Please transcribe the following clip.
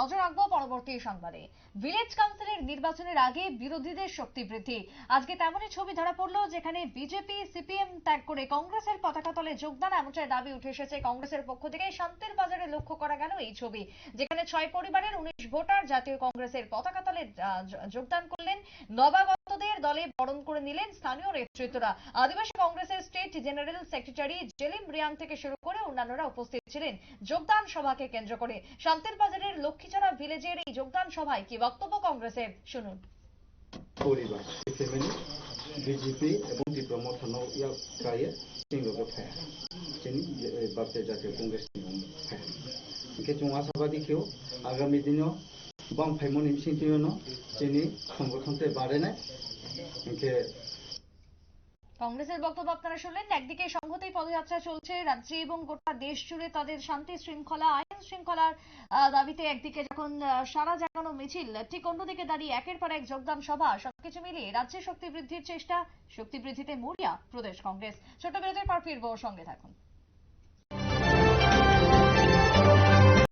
নজর রাখব পরবর্তী সংবাদে। ভিলেজ কাউন্সিলের নির্বাচনের আগে বিরোধীদের শক্তি বৃদ্ধি। আজকে তেমনই ছবি ধরা পড়ল যেখানে বিজেপি, সিপিএম ত্যাগ করে কংগ্রেসের পতাকা তলে যোগদান, এমনটাই দাবি উঠে এসেছে কংগ্রেসের পক্ষ থেকে। শান্তির বাজারে লক্ষ্য করা গেল এই ছবি, যেখানে ছয় পরিবারের উনিশ ভোটার জাতীয় কংগ্রেসের পতাকা তলে যোগদান করলেন। নবাগতদের দলে বরণ করে নিলেন স্থানীয় নেতৃত্বরা। আদিবাসী কংগ্রেসের state general secretary Jelim Reang থেকে শুরু করে অন্যান্যরা উপস্থিত ছিলেন। যোগদান সভাকে কেন্দ্র করে। শান্তির বাজারের লক্ষ্মীছড়া ভিলেজের এই যোগদান সভায় কি বক্তব্য কংগ্রেসের? শুনুন। বিজেপি এবং আগামী দিনেও কংগ্রেসের বক্তব্য আপনারা শুনলেন। একদিকে সংহতি পদযাত্রা চলছে রাজ্যে এবং গোটা দেশ জুড়ে তাদের শান্তি শৃঙ্খলা শৃঙ্খলার দাবিতে একদিকে যখন সারা জাগানো মিছিল, ঠিক অন্যদিকে দাঁড়িয়ে একের পর এক যোগদান সভা, সবকিছু মিলিয়ে রাজ্যে শক্তি বৃদ্ধির চেষ্টা, শক্তি বৃদ্ধিতে মরিয়া প্রদেশ কংগ্রেস। ছোট বিরতির পর ফিরবো, সঙ্গে থাকুন।